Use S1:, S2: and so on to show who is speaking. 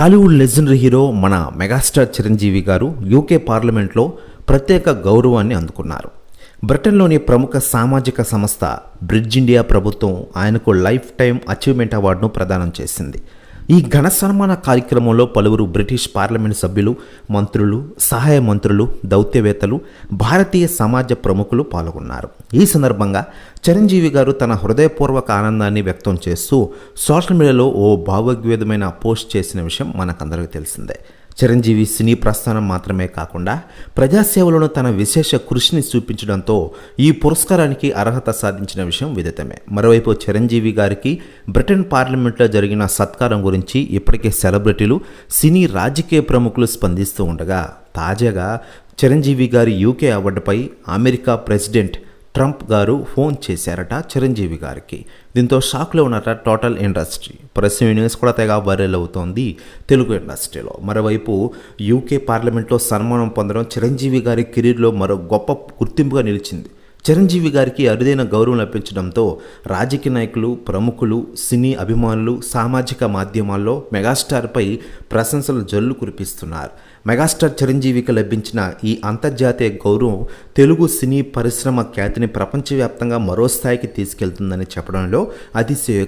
S1: Tollywood legendary hero మన megastar Chiranjeevi garu UK పార్లమెంట్లో ప్రత్యేక గౌరవాన్ని అందుకున్నారు. బ్రిటన్లోని ప్రముఖ సామాజిక సంస్థ బ్రిడ్జ్ ఇండియా ప్రభుత్వం ఆయనకు లైఫ్ టైం అచీవ్మెంట్ అవార్డును ప్రదానం చేసింది. ఈ ఘన సన్మాన కార్యక్రమంలో పలువురు బ్రిటిష్ పార్లమెంట్ సభ్యులు మంత్రులు సహాయ మంత్రులు దౌత్యవేత్తలు భారతీయ సమాజ ప్రముఖులు పాల్గొన్నారు. ఈ సందర్భంగా చిరంజీవి గారు తన హృదయపూర్వక ఆనందాన్ని వ్యక్తం చేస్తూ సోషల్ మీడియాలో ఓ భావోద్వేదమైన పోస్ట్ చేసిన విషయం మనకందరికీ తెలిసిందే. చిరంజీవి సినీ ప్రస్థానం మాత్రమే కాకుండా ప్రజాసేవలను తన విశేష కృషిని చూపించడంతో ఈ పురస్కారానికి అర్హత సాధించిన విషయం విదితమే. మరోవైపు చిరంజీవి గారికి బ్రిటన్ పార్లమెంట్లో జరిగిన సత్కారం గురించి ఇప్పటికే సెలబ్రిటీలు సినీ రాజకీయ ప్రముఖులు స్పందిస్తూ ఉండగా తాజాగా చిరంజీవి గారి UK అవార్డుపై America president Trump garu phone చేశారట చిరంజీవి గారికి. దీంతో షాక్లో ఉన్నట టోటల్ ఇండస్ట్రీ. ప్రెస్ న్యూస్ కూడా తెగ వైరల్ అవుతోంది తెలుగు ఇండస్ట్రీలో. మరోవైపు యూకే పార్లమెంట్లో సన్మానం పొందడం చిరంజీవి గారి కెరీర్లో మరో గొప్ప గుర్తింపుగా నిలిచింది. చిరంజీవి గారికి అరుదైన గౌరవం లభించడంతో రాజకీయ నాయకులు ప్రముఖులు సినీ అభిమానులు సామాజిక మాధ్యమాల్లో మెగాస్టార్పై ప్రశంసలు జల్లు కురిపిస్తున్నారు. మెగాస్టార్ చిరంజీవికి లభించిన ఈ అంతర్జాతీయ గౌరవం తెలుగు సినీ పరిశ్రమ ఖ్యాతిని ప్రపంచవ్యాప్తంగా మరో స్థాయికి తీసుకెళ్తుందని చెప్పడంలో అతిశయ